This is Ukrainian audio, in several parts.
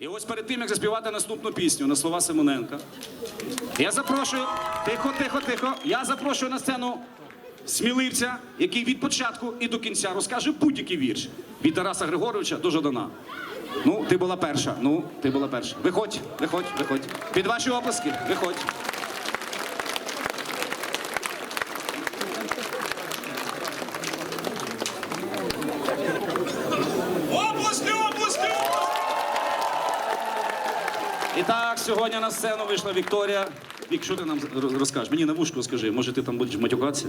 І ось перед тим, як заспівати наступну пісню на слова Симоненка, я запрошую, тихо, тихо, тихо. Я запрошую на сцену сміливця, який від початку і до кінця розкаже будь-який вірш від Тараса Григоровича до Жадана. Ну, ти була перша. Ну, ти була перша. Виходь, виходь, виходь. Під ваші оплески, виходь. І так, сьогодні на сцену вийшла Вікторія. Вік, що ти нам роз- розкажеш? Мені на вушку скажи, може ти там будеш матюкатися?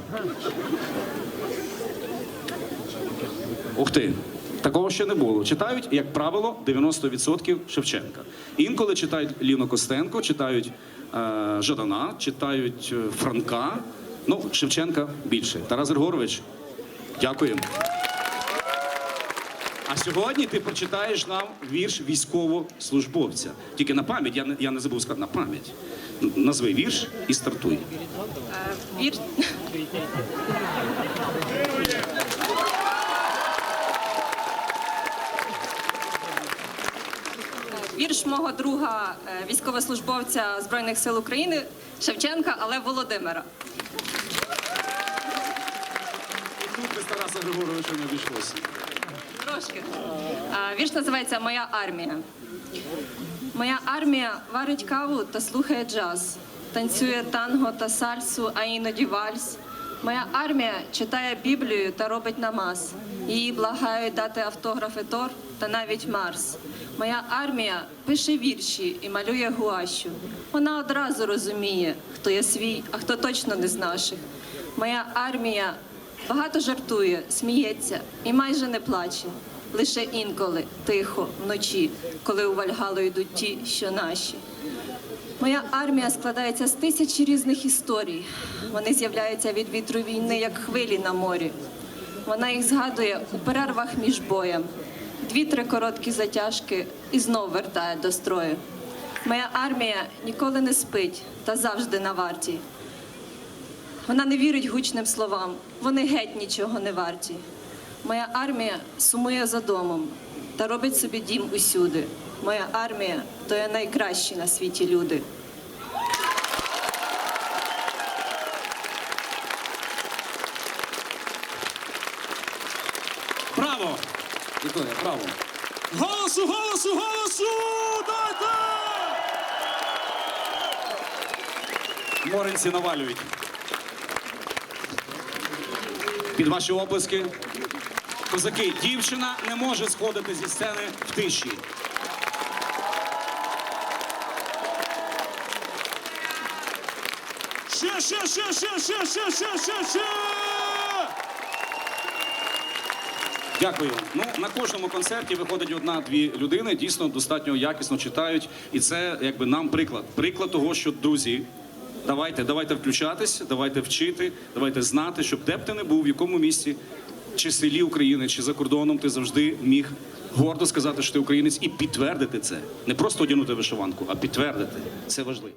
Ух ти! Такого ще не було. Читають, як правило, 90% Шевченка. Інколи читають Ліну Костенко, читають е, Жадана, читають е, Франка. Ну, Шевченка більше. Тарас Григорович, дякуємо. А сьогодні ти прочитаєш нам вірш військовослужбовця. Тільки на пам'ять, я не, я не забув сказати, на пам'ять. Назви вірш і стартуй. Вір... Вірш мого друга, е, військовослужбовця Збройних сил України Шевченка, але Володимира. І тут без Тараса Григоровича не обійшлося. Трошки. Вірш називається Моя армія. Моя армія варить каву та слухає джаз, танцює танго та сальсу, а іноді вальс. Моя армія читає Біблію та робить намаз. Її благають дати автографи Тор та навіть Марс. Моя армія пише вірші і малює гуащу. Вона одразу розуміє, хто є свій, а хто точно не з наших. Моя армія Багато жартує, сміється і майже не плаче. Лише інколи, тихо, вночі, коли у Вальгалу йдуть ті, що наші. Моя армія складається з тисячі різних історій. Вони з'являються від вітру війни, як хвилі на морі. Вона їх згадує у перервах між боєм. Дві-три короткі затяжки і знов вертає до строю. Моя армія ніколи не спить та завжди на варті. Вона не вірить гучним словам, вони геть нічого не варті. Моя армія сумує за домом та робить собі дім усюди. Моя армія то є найкращі на світі люди. Браво! Вікторія, браво! Голосу, голосу, голосу! Дайте! Моринці навалюють. Під ваші оплески. Козаки, дівчина не може сходити зі сцени в тиші. Ще, ще, ще, ще, ще, ще, ще, ще, ще! Дякую. Ну на кожному концерті виходить одна-дві людини, дійсно достатньо якісно читають, і це якби нам приклад. Приклад того, що друзі. Давайте, давайте включатись, давайте вчити, давайте знати, щоб де б ти не був, в якому місці, чи селі України, чи за кордоном, ти завжди міг гордо сказати, що ти українець, і підтвердити це. Не просто одягнути вишиванку, а підтвердити. Це важливо.